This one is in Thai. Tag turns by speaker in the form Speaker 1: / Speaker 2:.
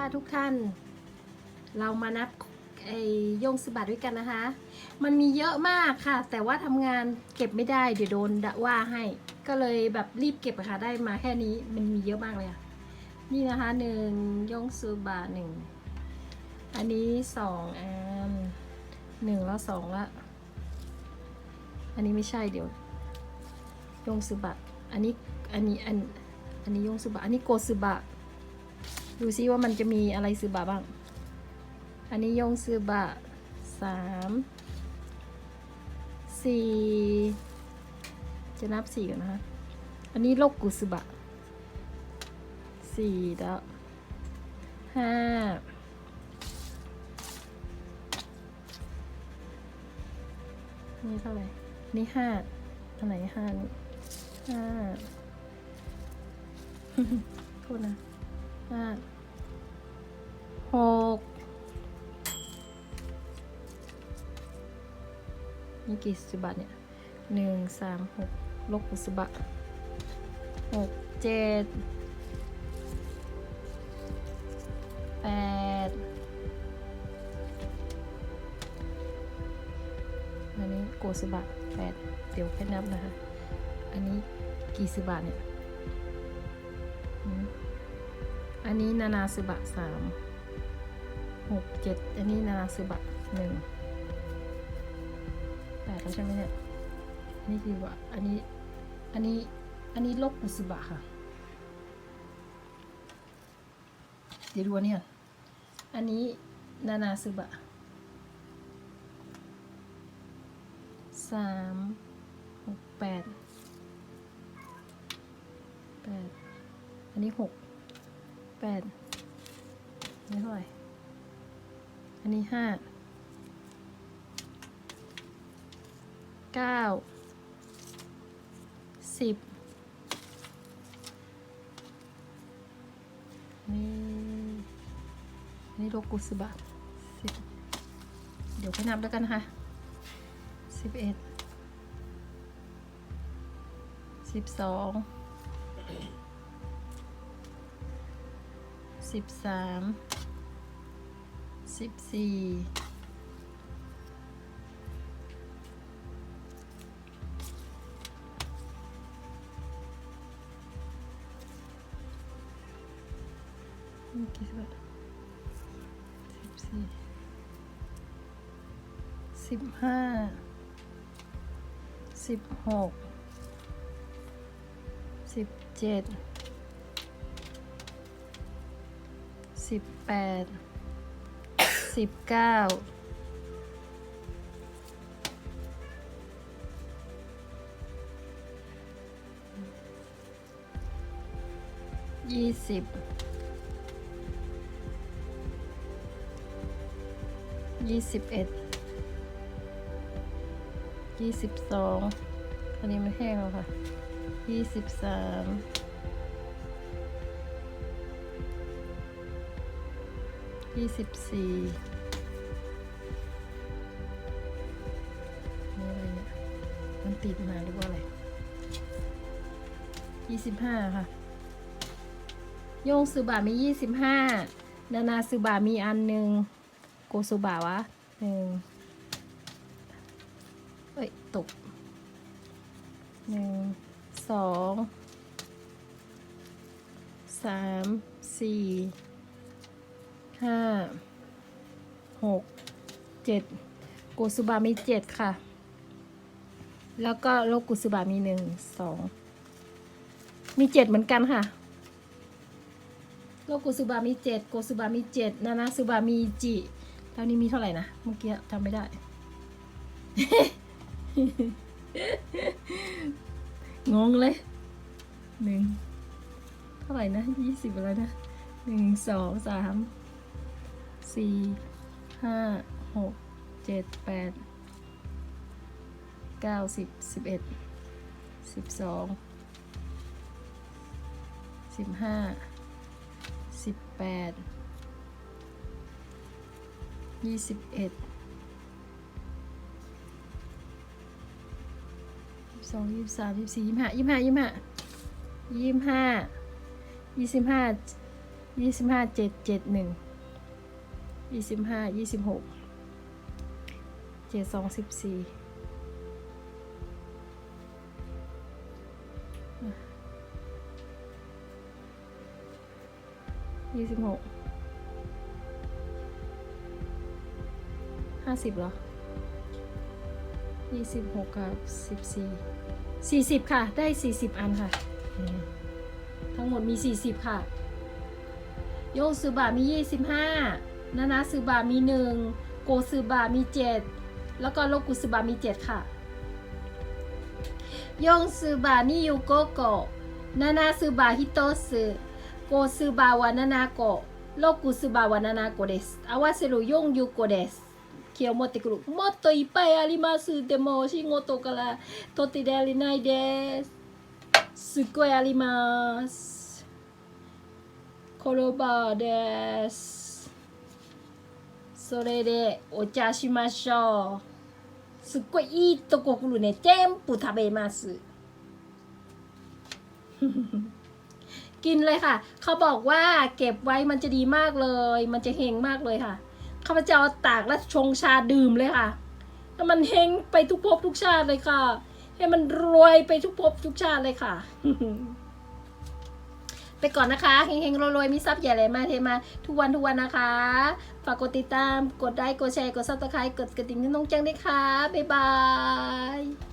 Speaker 1: ่ะทุกท่าน เรามานับไอ้ยงสบัดด้วยกันนะคะ มันมีเยอะมากค่ะ แต่ว่าทำงานเก็บไม่ได้เดี๋ยวโดนด่าว่าให้ ก็เลยแบบรีบเก็บค่ะได้มาแค่นี้มันมีเยอะมากเลยอะนี่นะคะหนึ่งยงซูบะหนึ่งอันนี้สองอันหนึ่งแล้วสองละอันนี้ไม่ใช่เดี๋ยวยงซูบะ อันนี้ อันนี้ อัน อันนี้ยงซูบะ อันนี้โกซูบะ ดูซิว่ามันจะมีอะไรซื้อบะบ้าง อันนี้ยงซื้อบะสามสี่จะนับสี่กันนะคะ อันนี้โลกกุซืบะสี่แล้วห้านี่เท่าไหร่ นี่ห้าอันไหนห้านี่ห้าโทษนะ ห้าหกนี่กี่สิบบาทเนี่ยหนึ่งสามหกลบกุศบะหกเจ็ดแปดอันนี้โกสุบะแปดเดี๋ยวแค่นับนะคะ อันนี้กี่สุบะเนี่ย อันนี้นานาซึบะสามหกเจ็ดอันนี้นานาซึบะหนึ่งแปดแล้วใช่ไหมเนี่ยอันนี้คือว่าอันนี้อันนี้อันนี้ลบกุซึบะค่ะ เดี๋ยวดูอันนี้ก่อนอันนี้นานาซึบะสามหกแปดแปดอันนี้หก แปดอันนี้เท่าไหร่ อันนี้ห้าเก้าสิบนี่อันนี่โลกุสบะสิบเดี๋ยวไปนับแล้วกันนะคะสิบเอ็ดสิบสอง สิบสามสิบสี่กี่สิบสิบสี่สิบห้าสิบหกสิบเจ็ด สิบแปดสิบเก้ายี่สิบยี่สิบเอ็ดยี่สิบสองอันนี้มันแห้งแล้วค่ะยี่สิบสาม ยี่สิบสี่นี่อะไรเนี่ย มันติดมาหรือว่าอะไรยี่สิบห้าค่ะ โยงซูบะมียี่สิบห้านานาซูบะมีอันหนึ่งโกซูบะวะหนึ่งเอ้ย ตกหนึ่งสองสามสี่ ห้าหกเจ็ดโกสุบะมีเจ็ดค่ะ แล้วก็โลกุสุบะมีหนึ่งสองมีเจ็ดเหมือนกันค่ะ โลกุสุบะมีเจ็ดโกสุบะมีเจ็ดนานาสุบะมีจิแล้วนี้มีเท่าไหร่นะเมื่อกี้จำไม่ได้ งงเลยหนึ่งเท่าไหร่นะยี่สิบอะไรนะหนึ่งสองสาม สี่ห้าหกเจ็ดแปดเก้าสิบสิบเอ็ดสิบสองสิบห้าสิบแปดยี่สิบเอ็ดยี่สิบสองยี่สิบสามยี่สิบสี่ยี่สิบห้ายี่สิบห้ายี่สิบห้ายี่สิบห้ายี่สิบห้ายี่สิบห้าเจ็ดเจ็ดหนึ่ง ยี่สิบห้ายี่สิบหกเจ็ดสองสิบสี่ยี่สิบหกห้าสิบเหรอยี่สิบหกกับสิบสี่สี่สิบค่ะ ได้สี่สิบอันค่ะ ทั้งหมดมีสี่สิบค่ะ โยงซือบะมี25 นานาซือบะมี 1 โกซือบะมี 7 แล้วก็โลกุซือบะมี 7 ค่ะ โยงซือบะนี่ยูโกโกะนานาซือบะฮิโตสึโกซือบะวานานาโกะโลกุซือบะวานานาโกะです合わせる4ユコです気を持ってくるもっといっぱいありますでも仕事から取ってられないですすっごいありますコロバーです。 それでお茶しましょう。すっごいいいとこ来るね。全部食べます。กินเลยค่ะ เขาบอกว่าเก็บไว้มันจะดีมากเลย มันจะเฮงมากเลยค่ะ ข้าพเจ้าตากและชงชาดื่มเลยค่ะให้มันเฮงไปทุกภพทุกชาติเลยค่ะ ให้มันรวยไปทุกภพทุกชาติเลยค่ะ ไปก่อนนะคะเฮงๆรวยๆมีทรัพย์ใหญ่เลยมาเทมาทุกวันทุกวันนะคะ ฝากกดติดตามกดไลค์กดแชร์กดซับสไครต์กดกระดิ่งนิ้งน้องแจ้งด้วยค่ะบ๊ายบาย